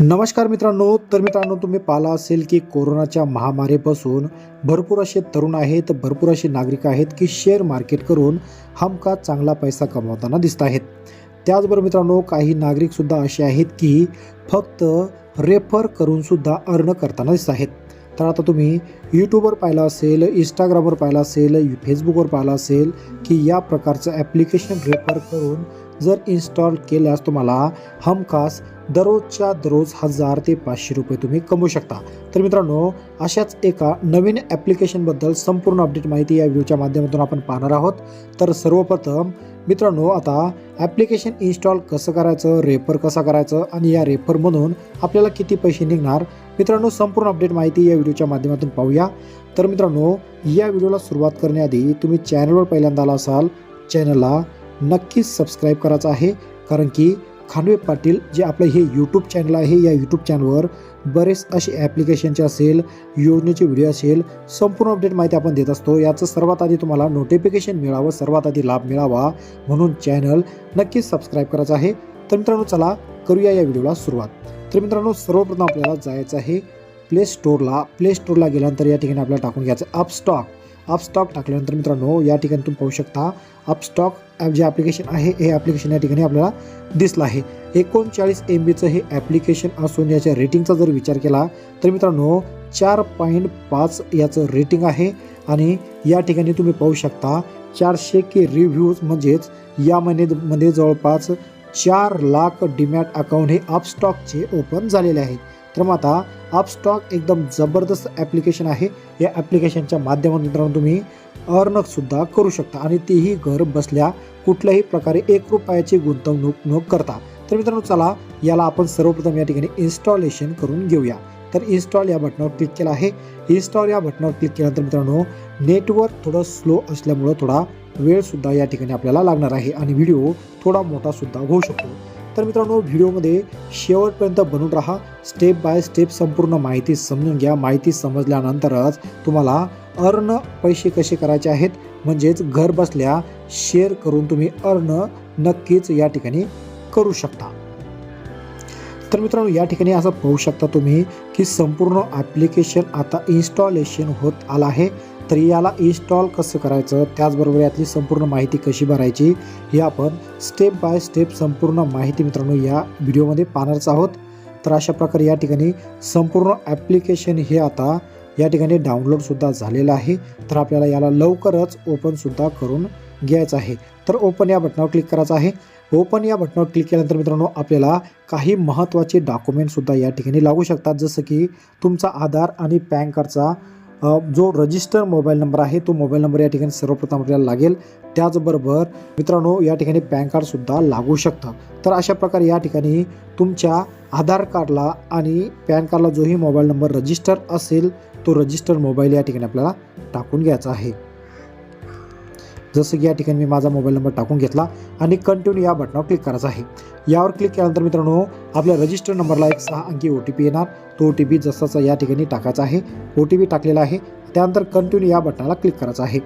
नमस्कार मित्रांनो तर मित्रांनो तुम्ही पाहिला असेल की कोरोनाच्या महामारीपासून भरपूर असे तरुण आहेत भरपूर असे नागरिक आहेत की शेअर मार्केट करून हमका चांगला पैसा कमवताना दिसत आहेत. त्याचबरोबर मित्रांनो काही नागरिकसुद्धा असे आहेत की फक्त रेफर करूनसुद्धा अर्न करताना दिसत आहेत. तर आता तुम्ही यूट्यूबवर पाहिलं असेल इंस्टाग्रामवर पाहिलं असेल फेसबुकवर पाहिलं असेल की या प्रकारचं ॲप्लिकेशन रेफर करून जर इन्स्टॉल केल्यास तुम्हाला हमखास दररोजच्या दररोज हजार ते पाचशे रुपये तुम्ही कमवू शकता. तर मित्रांनो अशाच एका नवीन ॲप्लिकेशनबद्दल संपूर्ण अपडेट माहिती या व्हिडिओच्या माध्यमातून आपण पाहणार आहोत. तर सर्वप्रथम मित्रांनो आता ॲप्लिकेशन इन्स्टॉल कसं करायचं रेफर कसा करायचं आणि या रेफरमधून आपल्याला किती पैसे निघणार मित्रांनो संपूर्ण अपडेट माहिती या व्हिडिओच्या माध्यमातून पाहूया. तर मित्रांनो या व्हिडिओला सुरुवात करण्याआधी तुम्ही चॅनलवर पहिल्यांदा आला असाल चॅनलला नक्कीच सबस्क्राईब करायचं आहे. कारण की खानवे पाटील जे आपलं हे यूट्यूब चॅनल आहे या यूट्यूब चॅनलवर बरेच असे ॲप्लिकेशनचे असेल योजनेचे व्हिडिओ असेल संपूर्ण अपडेट माहिती आपण देत असतो. याचं सर्वात आधी तुम्हाला नोटिफिकेशन मिळावं सर्वात आधी लाभ मिळावा म्हणून चॅनल नक्कीच सबस्क्राईब करायचं आहे. तर मित्रांनो चला करूया या व्हिडिओला सुरुवात. तर मित्रांनो सर्वप्रथम आपल्याला जायचं आहे प्ले स्टोअरला प्ले स्टोअरला गेल्यानंतर या ठिकाणी आपल्याला टाकून घ्यायचं अपस्टॉक अपस्टॉक टाकल्यानंतर मित्रांनो या ठिकाणी तुम्ही पाहू शकता अपस्टॉक ॲप जे ॲप्लिकेशन आहे हे ॲप्लिकेशन या ठिकाणी आपल्याला दिसलं आहे. एकोणचाळीस एम बीचं हे ॲप्लिकेशन असून याच्या रेटिंगचा जर विचार केला तर मित्रांनो चार पॉईंट पाच याचं रेटिंग आहे. आणि या ठिकाणी तुम्ही पाहू शकता चारशे के रिव्ह्यूज म्हणजेच या महिन्यामध्ये जवळपास चार लाख डिमॅट अकाउंट हे अपस्टॉकचे ओपन झालेले आहेत तर मग आता अपस्टॉक एकदम जबरदस्त ॲप्लिकेशन आहे. या ॲप्लिकेशनच्या माध्यमातून मित्रांनो तुम्ही अर्नसुद्धा करू शकता आणि तेही घर बसल्या कुठल्याही प्रकारे एक रुपयाची गुंतवणूक न करता. तर मित्रांनो चला याला आपण सर्वप्रथम या ठिकाणी इन्स्टॉलेशन करून घेऊया. तर इन्स्टॉल या बटनावर क्लिक केलं आहे. इन्स्टॉल या बटनावर क्लिक केल्यानंतर मित्रांनो नेटवर्क थोडं स्लो असल्यामुळं थोडा वेळसुद्धा या ठिकाणी आपल्याला लागणार आहे आणि व्हिडिओ थोडा मोठासुद्धा होऊ शकतो. तर मित्रांनो व्हिडिओमध्ये शेवटपर्यंत बनून राहा. स्टेप बाय स्टेप संपूर्ण माहिती समजून घ्या. माहिती समजल्यानंतरच तुम्हाला अर्न पैसे कसे करायचे आहेत? म्हणजेच घर बसल्या शेअर करून तुम्ही अर्न नक्कीच या ठिकाणी करू शकता. तर मित्रांनो या ठिकाणी असं पाहू शकता तुम्ही की संपूर्ण ॲप्लिकेशन आता इन्स्टॉलेशन होत आलं आहे. तर याला इन्स्टॉल कसं करायचं? त्याचबरोबर यातली संपूर्ण माहिती कशी भरायची? हे आपण स्टेप बाय स्टेप संपूर्ण माहिती मित्रांनो या व्हिडिओमध्ये पाहणारच आहोत. तर अशा प्रकारे या ठिकाणी संपूर्ण ॲप्लिकेशन हे आता या ठिकाणी डाउनलोडसुद्धा झालेलं आहे. तर आपल्याला याला लवकरच ओपनसुद्धा करून घ्यायचं आहे. तर ओपन या बटनावर क्लिक करायचं आहे. ओपन या बटनावर क्लिक केल्यानंतर मित्रांनो आपल्याला काही महत्त्वाचे डॉक्युमेंटसुद्धा या ठिकाणी लागू शकतात. जसं की तुमचा आधार आणि पॅन कार्डचा जो रजिस्टर मोबाईल नंबर आहे तो मोबाईल नंबर या ठिकाणी सर्वप्रथम आपल्याला लागेल. त्याचबरोबर मित्रांनो या ठिकाणी पॅन कार्डसुद्धा लागू शकतं. तर अशा प्रकारे या ठिकाणी तुमच्या आधार कार्डला आणि पॅन कार्डला जोही मोबाईल नंबर रजिस्टर असेल तो रजिस्टर मोबाईल या ठिकाणी आपल्याला टाकून घ्यायचा आहे. जसं की या ठिकाणी मी माझा मोबाईल नंबर टाकून घेतला आणि कंटिन्यू या बटनावर क्लिक करायचं आहे. यावर क्लिक केल्यानंतर मित्रांनो आपल्या रजिस्टर नंबरला एक सहा अंकी ओ टी पी येणार. तो ओ टी पी जसाचा या ठिकाणी टाकायचा आहे. ओ टी पी टाकलेला आहे. त्यानंतर कंटिन्यू या बटनाला क्लिक करायचं आहे.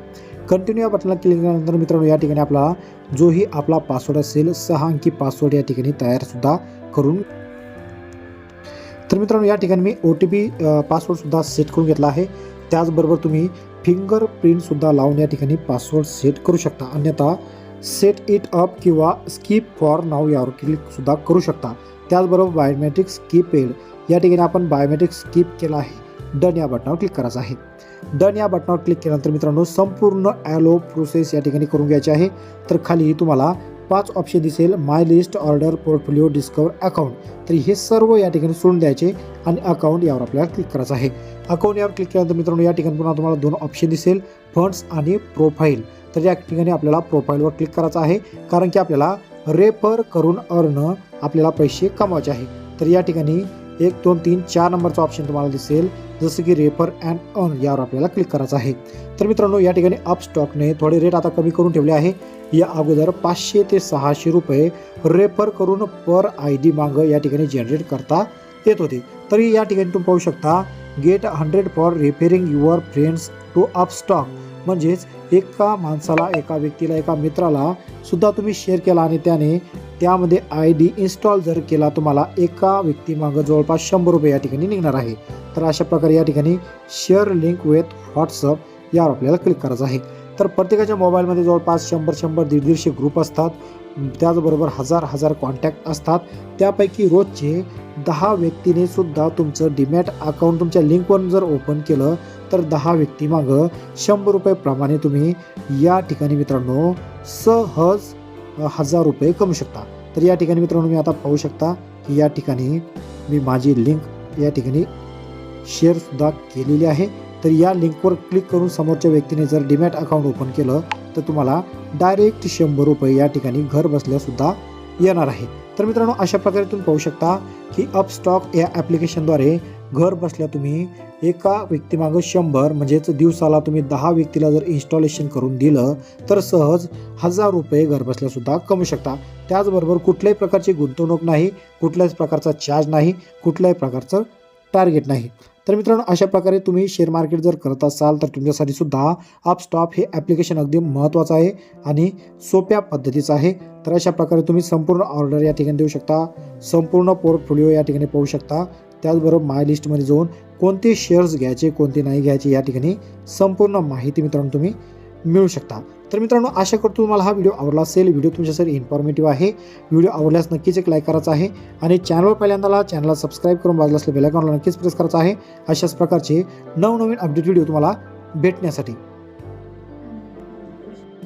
कंटिन्यू या बटनला क्लिक केल्यानंतर मित्रांनो या ठिकाणी आपला जोही आपला पासवर्ड असेल सहा अंकी पासवर्ड या ठिकाणी तयारसुद्धा करून. तर मित्रांनो या ठिकाणी मी ओ टी पी पासवर्डसुद्धा सेट करून घेतला आहे. त्याचबरोबर तुम्ही फिंगर प्रिंटसुद्धा लावून या ठिकाणी पासवर्ड सेट करू शकता. अन्यथा सेट इट अप किंवा स्किप फॉर नाव यावर क्लिकसुद्धा करू शकता. त्याचबरोबर बायोमेट्रिक स्किप एड या ठिकाणी आपण बायोमेट्रिक स्किप केला आहे. डन या बटनावर क्लिक करायचं आहे. डन या बटनावर क्लिक केल्यानंतर मित्रांनो संपूर्ण ॲलो प्रोसेस या ठिकाणी करून घ्यायची आहे. तर खाली तुम्हाला पाच ऑप्शन दिसेल. My list order portfolio discover account तर हे सर्व या ठिकाणी सोडून द्यायचे आणि अकाउंट यावर आपल्याला क्लिक करायचं आहे. अकाउंट यावर क्लिक केल्यानंतर मित्रांनो या ठिकाणी पुन्हा तुम्हाला दोन ऑप्शन दिसेल. फंड्स आणि प्रोफाईल तर या ठिकाणी आपल्याला प्रोफाईलवर क्लिक करायचं आहे. कारण की आपल्याला रेफर करून अर्न आपल्याला पैसे कमवायचे आहे. तर या ठिकाणी एक दोन तीन चार नंबरचा ऑप्शन तुम्हाला दिसेल. जसं की रेफर अँड अर्न यावर आपल्याला क्लिक करायचं आहे. तर मित्रांनो या ठिकाणी अप स्टॉकने थोडे रेट आता कमी करून ठेवले आहे. या अगोदर पाचशे ते सहाशे रुपये रेफर करून पर आय डी मागं या ठिकाणी जनरेट करता येत होते. तरी या ठिकाणी तुम्ही पाहू शकता get hundred for referring your friends to Upstox म्हणजेच एका माणसाला एका व्यक्तीला एका मित्राला सुद्धा तुम्ही शेअर केला आणि त्याने त्यामध्ये आय डी इन्स्टॉल जर केला तुम्हाला एका व्यक्तीमागं जवळपास शंभर रुपये या ठिकाणी निघणार आहे. तर अशा प्रकारे या ठिकाणी शेअर लिंक विथ व्हॉट्सअप यावर आपल्याला क्लिक करायचं आहे. तर प्रत्येकाच्या मोबाईलमध्ये जवळपास शंभर शंभर दीड दीडशे ग्रुप असतात. त्याचबरोबर हजार हजार कॉन्टॅक्ट असतात. त्यापैकी रोजचे दहा व्यक्तीने सुद्धा तुमचं डीमॅट अकाउंट तुमच्या लिंकवरून जर ओपन केलं तर दहा व्यक्तीमागं शंभर रुपयेप्रमाणे तुम्ही या ठिकाणी मित्रांनो सहज हजार रुपये कमवू शकता. तर या ठिकाणी मित्रांनो मी आता पाहू शकता की या ठिकाणी मी माझी लिंक या ठिकाणी शेअरसुद्धा केलेली आहे. तर या लिंकवर क्लिक करून समोरच्या व्यक्तीने जर डिमॅट अकाउंट ओपन केलं तर तुम्हाला डायरेक्ट शंभर रुपये या ठिकाणी घर बसल्यासुद्धा येणार आहे. तर मित्रांनो अशा प्रकारे तुम्ही पाहू शकता की अपस्टॉक या ॲप्लिकेशनद्वारे घर बसल्या तुम्ही एका व्यक्तीमागं शंभर म्हणजेच दिवसाला तुम्ही दहा व्यक्तीला जर इन्स्टॉलेशन करून दिलं तर सहज हजार रुपये घरबसल्यासुद्धा कमू कमवू शकता. त्याचबरोबर कुठल्याही प्रकारची गुंतवणूक नाही कुठल्याच प्रकारचा चार्ज नाही कुठल्याही प्रकारचं टार्गेट नाही. तर मित्रांनो अशा प्रकारे तुम्ही शेअर मार्केट जर करत असाल तर तुमच्यासाठी सुद्धा अपस्टॉप हे ॲप्लिकेशन अगदी महत्त्वाचं आहे आणि सोप्या पद्धतीचं आहे. तर अशा प्रकारे तुम्ही संपूर्ण ऑर्डर या ठिकाणी देऊ शकता संपूर्ण पोर्टफोलिओ या ठिकाणी पाहू शकता. त्याचबरोबर माय लिस्टमध्ये जाऊन कोणते शेअर्स घ्यायचे कोणते नाही घ्यायचे या ठिकाणी संपूर्ण माहिती मित्रांनो तुम्ही मिळू शकता. तर मित्रांनो आशा करतो तुम्हाला हा व्हिडिओ आवडला असेल. व्हिडिओ तुमच्यासाठी इन्फॉर्मेटिव्ह आहे. व्हिडिओ आवडल्यास नक्कीच एक लाईक करायचा आहे. आणि चॅनलवर पहिल्यांदा चॅनलला सबस्क्राईब करून बाजूला असलेल्या बेलायकॉनला नक्कीच प्रेस करायचा आहे. अशाच प्रकारचे नवनवीन अपडेट व्हिडिओ तुम्हाला भेटण्यासाठी.